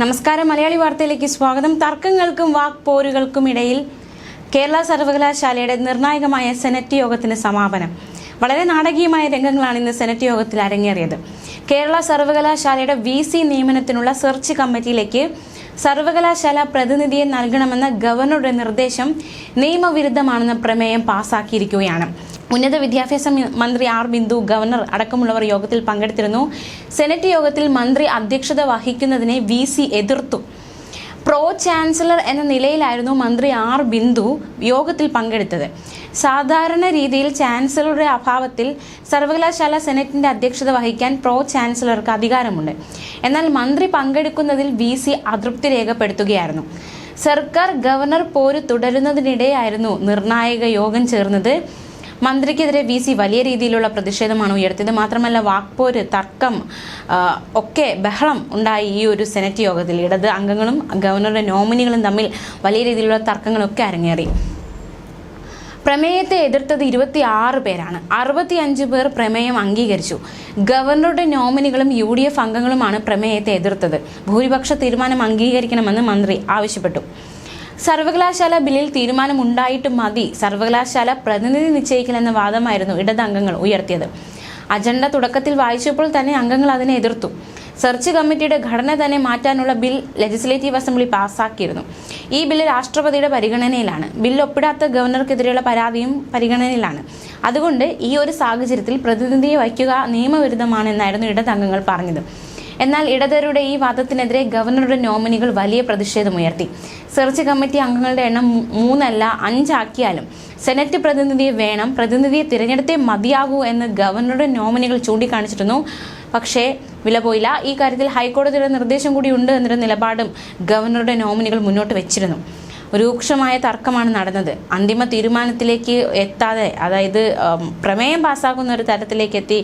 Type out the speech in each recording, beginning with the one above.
നമസ്കാരം. മലയാളി വാർത്തയിലേക്ക് സ്വാഗതം. തർക്കങ്ങൾക്കും വാക്പോരുകൾക്കും ഇടയിൽ കേരള സർവകലാശാലയുടെ നിർണായകമായ സെനറ്റ് യോഗത്തിന് സമാപനം. വളരെ നാടകീയമായ രംഗങ്ങളാണ് ഇന്ന് സെനറ്റ് യോഗത്തിൽ അരങ്ങേറിയത്. കേരള സർവകലാശാലയുടെ വി സി നിയമനത്തിനുള്ള സെർച്ച് കമ്മിറ്റിയിലേക്ക് സർവകലാശാല പ്രതിനിധിയെ നൽകണമെന്ന ഗവർണറുടെ നിർദ്ദേശം നിയമവിരുദ്ധമാണെന്ന പ്രമേയം പാസാക്കിയിരിക്കുകയാണ്. ഉന്നത വിദ്യാഭ്യാസ മന്ത്രി ആർ ബിന്ദു ഗവർണർ അടക്കമുള്ളവർ യോഗത്തിൽ പങ്കെടുത്തിരുന്നു. സെനറ്റ് യോഗത്തിൽ മന്ത്രി അധ്യക്ഷത വഹിക്കുന്നതിനെ വി സി എതിർത്തു. പ്രോ ചാൻസലർ എന്ന നിലയിലായിരുന്നു മന്ത്രി ആർ ബിന്ദു യോഗത്തിൽ പങ്കെടുത്തത്. സാധാരണ രീതിയിൽ ചാൻസലറുടെ അഭാവത്തിൽ സർവകലാശാല സെനറ്റിന്റെ അധ്യക്ഷത വഹിക്കാൻ പ്രോ ചാൻസലർക്ക് അധികാരമുണ്ട്. എന്നാൽ മന്ത്രി പങ്കെടുക്കുന്നതിൽ വി സി അതൃപ്തി രേഖപ്പെടുത്തുകയായിരുന്നു. സർക്കാർ ഗവർണർ പോര് തുടരുന്നതിനിടെയായിരുന്നു നിർണായക യോഗം ചേർന്നത്. മന്ത്രിക്കെതിരെ വി സി വലിയ രീതിയിലുള്ള പ്രതിഷേധമാണ് ഉയർത്തിയത്. മാത്രമല്ല വാക്പോര് തർക്കം ഒക്കെ ബഹളം ഉണ്ടായി ഈ ഒരു സെനറ്റ് യോഗത്തിൽ. ഇടത് അംഗങ്ങളും ഗവർണറുടെ നോമിനികളും തമ്മിൽ വലിയ രീതിയിലുള്ള തർക്കങ്ങളൊക്കെ അരങ്ങേറി. പ്രമേയത്തെ എതിർത്തത് ഇരുപത്തി ആറ് പേരാണ്. അറുപത്തിയഞ്ച് പേർ പ്രമേയം അംഗീകരിച്ചു. ഗവർണറുടെ നോമിനികളും യു ഡി എഫ് അംഗങ്ങളുമാണ് പ്രമേയത്തെ എതിർത്തത്. ഭൂരിപക്ഷ തീരുമാനം അംഗീകരിക്കണമെന്ന് മന്ത്രി ആവശ്യപ്പെട്ടു. സർവകലാശാല ബില്ലിൽ തീരുമാനമുണ്ടായിട്ട് മതി. സർവകലാശാല പ്രതിനിധി നിശ്ചയിക്കലെന്ന വാദമായിരുന്നു ഇടതംഗങ്ങൾ ഉയർത്തിയത്. അജണ്ട തുടക്കത്തിൽ വായിച്ചപ്പോൾ തന്നെ അംഗങ്ങൾ അതിനെ എതിർത്തു. സെർച്ച് കമ്മിറ്റിയുടെ ഘടന തന്നെ മാറ്റാനുള്ള ബിൽ ലെജിസ്ലേറ്റീവ് അസംബ്ലി പാസാക്കിയിരുന്നു. ഈ ബില്ല് രാഷ്ട്രപതിയുടെ പരിഗണനയിലാണ്. ബിൽ ഒപ്പിടാത്ത ഗവർണർക്കെതിരെയുള്ള പരാതിയും പരിഗണനയിലാണ്. അതുകൊണ്ട് ഈ ഒരു സാഹചര്യത്തിൽ പ്രതിനിധിയെ വയ്ക്കുക നിയമവിരുദ്ധമാണെന്നായിരുന്നു ഇടതംഗങ്ങൾ പറഞ്ഞത്. എന്നാൽ ഇടതരുടെ ഈ വാദത്തിനെതിരെ ഗവർണറുടെ നോമിനികൾ വലിയ പ്രതിഷേധമുയർത്തി സെർച്ച് കമ്മിറ്റി അംഗങ്ങളുടെ എണ്ണം മൂന്നല്ല അഞ്ചാക്കിയാലും സെനറ്റ് പ്രതിനിധിയെ വേണം പ്രതിനിധിയെ തിരഞ്ഞെടുത്തേ മതിയാകൂ എന്ന് ഗവർണറുടെ നോമിനികൾ ചൂണ്ടിക്കാണിച്ചിരുന്നു. പക്ഷേ വില പോയില്ല. ഈ കാര്യത്തിൽ ഹൈക്കോടതിയുടെ നിർദ്ദേശം കൂടി ഉണ്ട് എന്നൊരു നിലപാടും ഗവർണറുടെ നോമിനികൾ മുന്നോട്ട് വെച്ചിരുന്നു. രൂക്ഷമായ തർക്കമാണ് നടന്നത്. അന്തിമ തീരുമാനത്തിലേക്ക് എത്താതെ അതായത് പ്രമേയം പാസ്സാക്കുന്ന ഒരു തരത്തിലേക്ക് എത്തി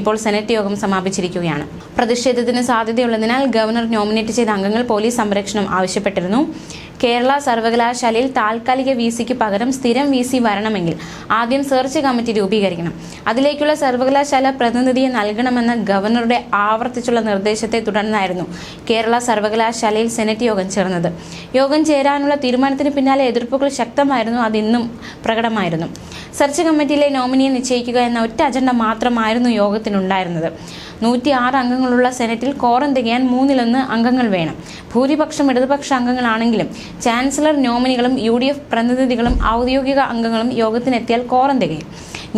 ഇപ്പോൾ സെനറ്റ് യോഗം സമാപിച്ചിരിക്കുകയാണ്. പ്രതിഷേധത്തിന് സാധ്യതയുള്ളതിനാൽ ഗവർണർ നോമിനേറ്റ് ചെയ്ത അംഗങ്ങൾ പോലീസ് സംരക്ഷണം ആവശ്യപ്പെട്ടിരുന്നു. കേരള സർവകലാശാലയിൽ താൽക്കാലിക വി സിക്ക് പകരം സ്ഥിരം വി സി വരണമെങ്കിൽ ആദ്യം സെർച്ച് കമ്മിറ്റി രൂപീകരിക്കണം. അതിലേക്കുള്ള സർവകലാശാല പ്രതിനിധിയെ നൽകണമെന്ന ഗവർണറുടെ ആവർത്തിച്ചുള്ള നിർദ്ദേശത്തെ തുടർന്നായിരുന്നു കേരള സർവകലാശാലയിൽ സെനറ്റ് യോഗം ചേർന്നത്. യോഗം ചേരാനുള്ള തീരുമാനത്തിന് പിന്നാലെ എതിർപ്പുകൾ ശക്തമായിരുന്നു അതിന്നും പ്രകടമായിരുന്നു. സെർച്ച് കമ്മിറ്റിയിലെ നോമിനിയെ നിശ്ചയിക്കുക എന്ന ഒറ്റ അജണ്ട മാത്രമായിരുന്നു യോഗത്തിനുണ്ടായിരുന്നത്. നൂറ്റി ആറ് അംഗങ്ങളുള്ള സെനറ്റിൽ കോറം തികയാൻ മൂന്നിലൊന്ന് അംഗങ്ങൾ വേണം. ഭൂരിപക്ഷം ഇടതുപക്ഷ അംഗങ്ങളാണെങ്കിലും ചാൻസലർ നോമിനികളും യു ഡി എഫ് പ്രതിനിധികളും ഔദ്യോഗിക അംഗങ്ങളും യോഗത്തിനെത്തിയാൽ കോറം തികയും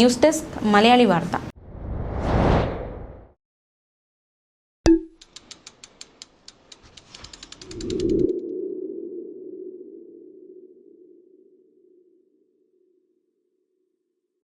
ന്യൂസ് ഡെസ്ക് മലയാളി വാർത്ത.